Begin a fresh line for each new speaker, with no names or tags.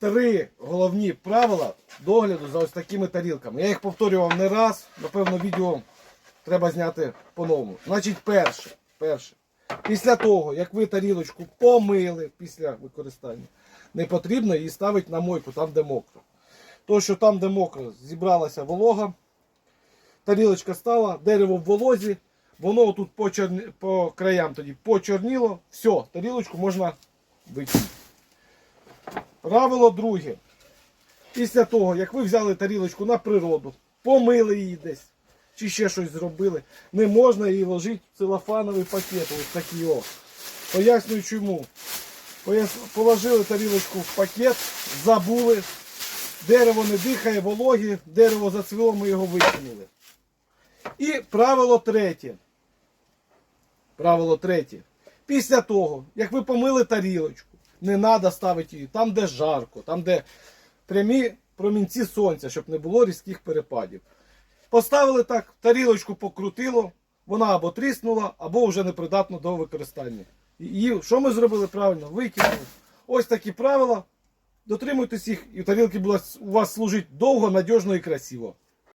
три головні правила догляду за ось такими тарілками. Я їх повторював не раз, напевно, відео треба зняти по-новому. Значить, перше, перше. Після того, як ви тарілочку помили після використання, не потрібно її ставити на мойку, там, де мокро. То, що там, де мокро, зібралася волога, тарілочка стала, дерево в волозі, воно тут по, чорні... по краям тоді почорніло, все, тарілочку можна викинути. Правило друге. Після того, як ви взяли тарілочку на природу, помили її десь, чи ще щось зробили, не можна її ложити в целофановий пакет. Ось такий о. Пояснюю чому. Положили тарілочку в пакет, забули, дерево не дихає, вологі, дерево зацвіло, ми його викинули. І правило третє. Правило третє. Після того, як ви помили тарілочку, не треба ставити її там, де жарко, там, де прямі промінці сонця, щоб не було різких перепадів. Поставили так, тарілочку покрутило, вона або тріснула, або вже непридатна до використання. І що ми зробили правильно? Викинули. Ось такі правила. Дотримуйтесь їх, і тарілки у вас служити довго, надіжно і красиво.